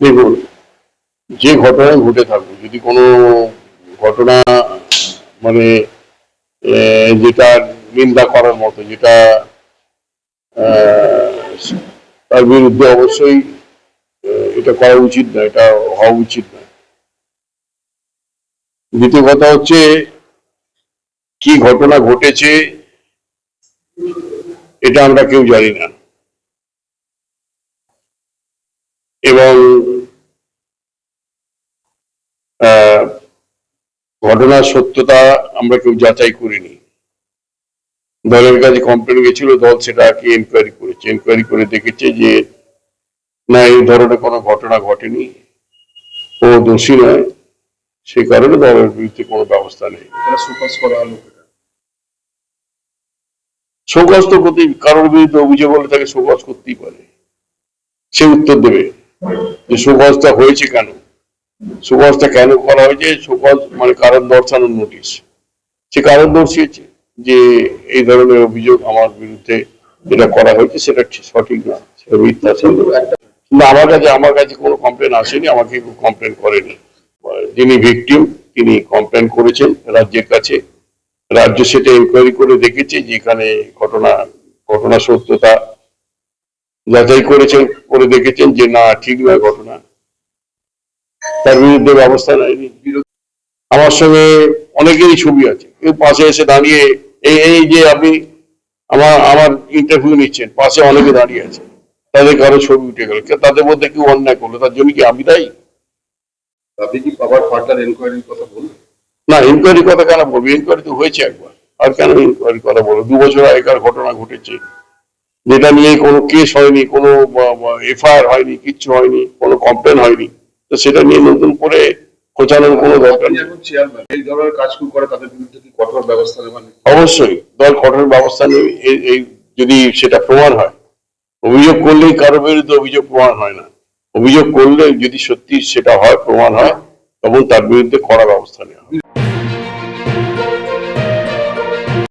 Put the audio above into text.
দেখুন, যে ঘটনায় ঘটে থাকুক, যদি কোনো ঘটনা মানে যেটা নিন্দা করার মতো, যেটা তার বিরুদ্ধে অবশ্যই এটা করা উচিত না এটা হওয়া উচিত না দ্বিতীয় কথা হচ্ছে, কি ঘটনা ঘটেছে, এটা আমরা কেউ জানি না। এবং ঘটনার সত্যতা আমরা কেউ যাচাই করিনি। দলের কাছে কমপ্লেন গেছিল দল সেটাকে এনকোয়ারি করেছে। এনকোয়ারি করে দেখেছে যে না এই ধরনের কোনো ঘটনা ঘটেনি। ও দোষী নয়। সে কারণে দলের বিরুদ্ধে কোনো ব্যবস্থা নেই। শোকজ তো করতেই কারোর বিরুদ্ধে অভিযোগ হলে তাকে শোকজ করতেই পারে। সে উত্তর দেবে। যে শোকজটা হয়েছে কেন? শোকজটা কেন করা হয়েছে? শোকজ মানে কারণ দর্শানোর নোটিশ সে কারণ দর্শিয়েছে যে এই ধরনের অভিযোগ আমার বিরুদ্ধে যেটা করা হয়েছে, সেটা সঠিক না, সেটা মিথ্যা কিন্তু আমার কাছে আমার কাছে কোনো কমপ্লেন আসেনি, আমাকে কেউ কমপ্লেন করেনি। যিনি ভিকটিম তিনি কমপ্লেন করেছেন রাজ্যের কাছে। রাজ্য সেটা ইনকোয়ারি করে দেখেছে যে এখানে ঘটনা ঘটনা সত্যতা যাচাই করেছেন করে দেখেছেন যে না ঠিক নয় ঘটনা। তার বিরুদ্ধে ব্যবস্থা নেয়নি। আমার সঙ্গে অনেকেরই ছবি আছে। কেউ পাশে এসে দাঁড়িয়ে এই এই যে আপনি আমার আমার ইন্টারভিউ নিচ্ছেন পাশে অনেকে দাঁড়িয়ে আছে। তাদের কারও ছবি উঠে গেল। তাদের মধ্যে কেউ অন্যায় করল তার জন্য কি আমি দায়ী? আপনি কি আবার ফার্দার এনকোয়ারির কথা বললেন? না ইনকোয়ারি কথা কেন বলব? এনকোয়ারি তো হয়েছে একবার। আর কেন ইনকোয়ারি কথা বলব? দু বছর আগেকার ঘটনা ঘটেছে। যেটা নিয়ে কোনো কেস হয়নি কোনো এফআইআর হয়নি কিচ্ছু হয়নি কোনো কমপ্লেন হয়নি তো সেটা নিয়ে নতুন করে খোঁচানোর কোনো দরকার নেই। এই ধরনের কাজ করে তাদের বিরুদ্ধে কি কঠোর ব্যবস্থা নেবেন অবশ্যই দল কঠোর ব্যবস্থা নেবে এই- এই যদি সেটা প্রমাণ হয় অভিযোগ করলেই কারও বিরুদ্ধে অভিযোগ প্রমাণ হয় না। অভিযোগ করলে যদি সত্যি সেটা হয় প্রমাণ হয় তখন তার বিরুদ্ধে কড়া ব্যবস্থা নেওয়া হবে।